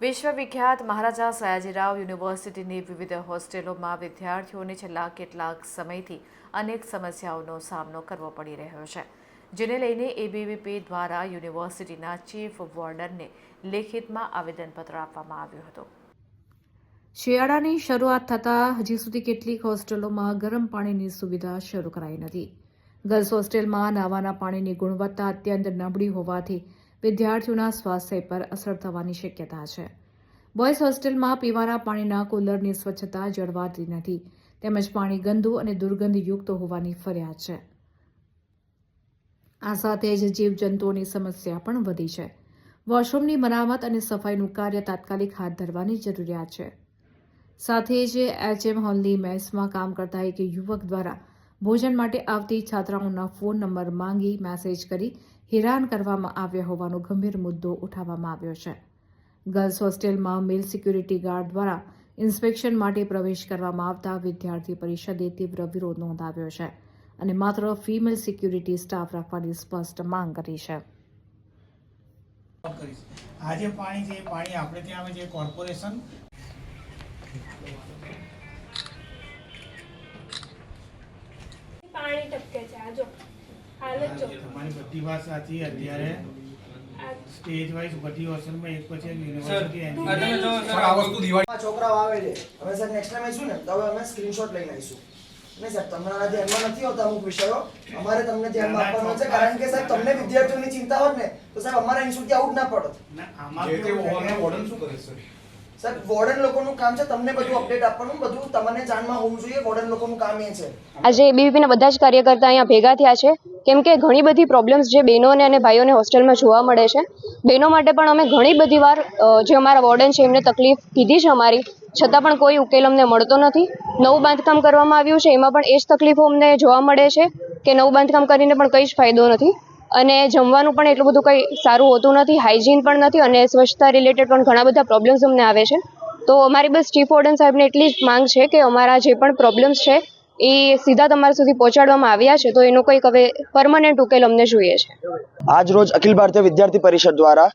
વિશ્વવિખ્યાત મહારાજા સયાજીરાવ યુનિવર્સિટીની વિવિધ હોસ્ટેલોમાં વિદ્યાર્થીઓને છેલ્લા કેટલાક સમયથી અનેક સમસ્યાઓનો સામનો કરવો પડી રહ્યો છે, જેને લઈને એબીવીપી દ્વારા યુનિવર્સિટીના ચીફ વોર્ડનને લેખિતમાં આવેદનપત્ર આપવામાં આવ્યું હતું. શિયાળાની શરૂઆત થતાં હજી સુધી કેટલીક હોસ્ટેલોમાં ગરમ પાણીની સુવિધા શરૂ કરાઈ નથી. ગર્લ્સ હોસ્ટેલમાં નાવાના પાણીની ગુણવત્તા અત્યંત નબળી હોવાથી વિદ્યાર્થીઓના સ્વાસ્થ્ય પર અસર થવાની શક્યતા છે. બોયઝ હોસ્ટેલમાં પીવાના પાણીના કુલરની સ્વચ્છતા જળવાતી નથી. તેમજ પાણી ગંદુ અને દુર્ગંધયુક્ત હોવાની ફરિયાદ છે. આ સાથે જ જીવજંતુઓની સમસ્યા પણ વધી છે. વોશરૂમની મરામત અને સફાઈનું કાર્ય તાત્કાલિક હાથ ધરવાની જરૂરિયાત છે. સાથે જ એચએમ હોલની મેસમાં કામ કરતા એક યુવક દ્વારા ભોજન માટે આવતી છાત્રાઓના ફોન નંબર માંગી મેસેજ કરી હેરાન કરવામાં આવ્યા હોવાનો ગંભીર મુદ્દો ઉઠાવવામાં આવ્યો છે. ગર્લ્સ હોસ્ટેલમાં મેલ સિક્યુરિટી ગાર્ડ દ્વારા ઇન્સ્પેક્શન માટે પ્રવેશ કરવામાં આવતા વિદ્યાર્થી પરિષદે તીવ્ર વિરોધ નોંધાવ્યો છે અને માત્ર ફિમેલ સિક્યુરિટી સ્ટાફ રાખવાની સ્પષ્ટ માંગ કરી છે. આ પાણી છે પાણી આપણે ત્યાં આવે કોર્પોરેશન. પાણી ટપકે છે. આ જો હાલત જો તમારી બધી વાત સાચી. અત્યારે સ્ટેજ વાઇઝ બધી હોસ્ટેલમાં એક પછી એક યુનિવર્સિટી આ તમે જો સર આ વસ્તુ દિવાળી આ છોકરાઓ આવે છે. હવે સર નેક્સ્ટ ટાઈમ આવીશું ને તો હવે અમે સ્ક્રીનશોટ લઈને આવીશું. નહીં સર તમારા ધ્યાનમાં નથી હોતા અમુક વિષયો. અમારે તમને ધ્યાનમાં આપવાનો છે કારણ કે સાહેબ તમને વિદ્યાર્થીઓની ચિંતા હોત ને તો સાહેબ અમારા ઇન્સ્ટિટ્યૂટ આઉટ ના પડત. ના, આમાં વોર્ડન શું કરે સર સાહેબ વોર્ડન લોકોનું કામ છે, તમને બધું અપડેટ આપવાનું, બધું તમને જાણમાં હોવું જોઈએ વોર્ડન લોકોનું કામ એ છે. આજે એબીવીપીના બધા જ કાર્યકર્તા અહીંયા ભેગા થયા છે. કેમ કે ઘણી બધી પ્રોબ્લેમ્સ જે બહેનોને અને ભાઈઓને હોસ્ટેલમાં જોવા મળે છે. બહેનો માટે પણ અમે ઘણી બધી વાર જે અમારા વોર્ડન છે, એમને તકલીફ કીધી છે અમારી. છતાં પણ કોઈ ઉકેલ અમને મળતો નથી. નવું બાંધકામ કરવામાં આવ્યું છે, એમાં પણ એ જ તકલીફો અમને જોવા મળે છે કે નવું બાંધકામ કરીને પણ કંઈ જ ફાયદો નથી. અને જમવાનું પણ એટલું બધું કંઈ સારું હોતું નથી હાઇજીન પણ નથી અને સ્વચ્છતા રિલેટેડ પણ ઘણા બધા પ્રોબ્લેમ્સ અમને આવે છે. તો અમારી બસ ચીફ ઓર્ડન સાહેબને એટલી જ માંગ છે કે અમારા જે પણ પ્રોબ્લેમ્સ છે એ સીધા તમારા સુધી પહોંચાડવામાં આવ્યા છે, તો એનો કંઈક હવે પરમનન્ટ ઉકેલ અમને જોઈએ છે. આજ રોજ અખિલ ભારતીય વિદ્યાર્થી પરિષદ દ્વારા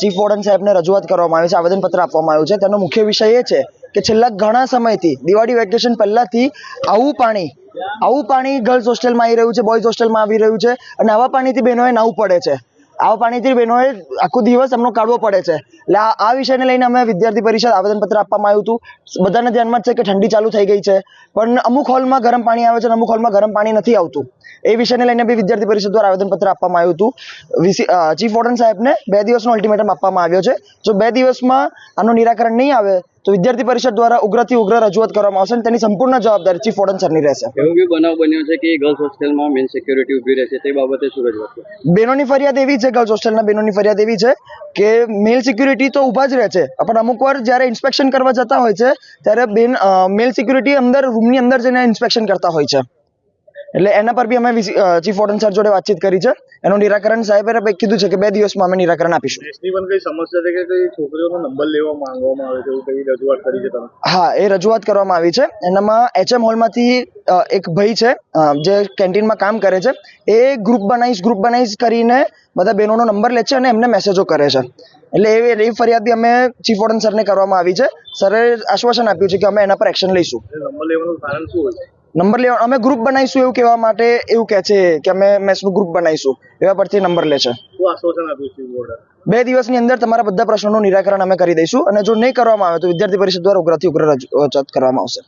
ચીફ વોર્ડન સાહેબને રજૂઆત કરવામાં આવી છે, આવેદનપત્ર આપવામાં આવ્યું છે. તેનો મુખ્ય વિષય એ છે કે છેલ્લા ઘણા સમયથી દિવાળી વેકેશન પહેલાંથી આવું પાણી આવું પાણી ગર્લ્સ હોસ્ટેલમાં આવી રહ્યું છે બોયઝ હોસ્ટેલમાં આવી રહ્યું છે અને આવા પાણીથી બહેનોએ નાવું પડે છે. આવા પાણીથી બહેનોએ આખો દિવસ એમનો કાઢવો પડે છે. એટલે આ વિષયને લઈને અમે વિદ્યાર્થી પરિષદ આવેદનપત્ર આપવામાં આવ્યું હતું. બધાને ધ્યાનમાં છે કે ઠંડી ચાલુ થઈ ગઈ છે. પણ અમુક હોલમાં ગરમ પાણી આવે છે અને અમુક હોલમાં ગરમ પાણી નથી આવતું. એ વિષયને લઈને બી વિદ્યાર્થી પરિષદ દ્વારા આવેદનપત્ર આપવામાં આવ્યું હતું. વીસી ચીફ વોર્ડન સાહેબને બે દિવસનો અલ્ટિમેટમ આપવામાં આવ્યો છે. જો બે દિવસમાં આનું નિરાકરણ નહીં આવે તો વિદ્યાર્થી પરિષદ દ્વારા ઉગ્રથી ઉગ્ર રજૂઆત કરવામાં આવશે અને તેની સંપૂર્ણ જવાબદારી ચીફ વોર્ડન સરની રહેશે. એવું બી બનાવ બન્યો છે કે ગર્લ્સ હોસ્ટેલમાં મેન સિક્યુરિટી ઊભી રહેશે તે બાબતે શું રજૂઆત બેનોની ફરિયાદ એવી છે ગર્લ્સ હોસ્ટેલના બેનોની ફરિયાદ એવી છે કે મેલ સિક્યુરિટી તો ઊભા જ રહે છે પણ અમુક વાર જ્યારે ઇન્સ્પેક્શન કરવા જતા હોય છે ત્યારે બેન મેલ સિક્યુરિટી અંદર રૂમની અંદર જઈને ઇન્સ્પેક્શન કરતા હોય છે. એટલે એના પર બી અમે ચીફ વોર્ડન સર જોડે વાતચીત કરી છે. એનું નિરાકરણ સાહેબે કીધું છે કે બે દિવસમાં અમે નિરાકરણ આપીશું. દેશની પણ કઈ સમસ્યા છે કે કઈ છોકરીઓનો નંબર લેવા માંગવામાં આવે છે એવું કઈ રજૂઆત કરી છે તમે? હા એ રજૂઆત કરવામાં આવી છે. એનામાં એચએમ હોલમાંથી એક ભાઈ છે જે કેન્ટીનમાં કામ કરે છે. એ ગ્રુપ બનાવીશ ગ્રુપ બનાવીશ કરીને બધા બહેનોનો નંબર લે છે અને એમને મેસેજો કરે છે. એટલે એ એ ફરિયાદ બી અમે ચીફ વોર્ડન સરને કરવામાં આવી છે. સરે આશ્વાસન આપ્યું છે કે અમે એના પર એક્શન લઈશું. નંબર લેવાનું કારણ શું હોય? છે નંબર લેવા અમે ગ્રુપ બનાવીશું એવું કહેવા માટે એવું કહે છે કે અમે મેસનું ગ્રુપ બનાવીશું. એવા પરથી નંબર લે છે. બે દિવસની અંદર તમારા બધા પ્રશ્નોનું નિરાકરણ અમે કરી દઈશું અને જો નહીં કરવામાં આવે તો વિદ્યાર્થી પરિષદ દ્વારા ઉગ્રથી ઉગ્ર રજૂઆત કરવામાં આવશે.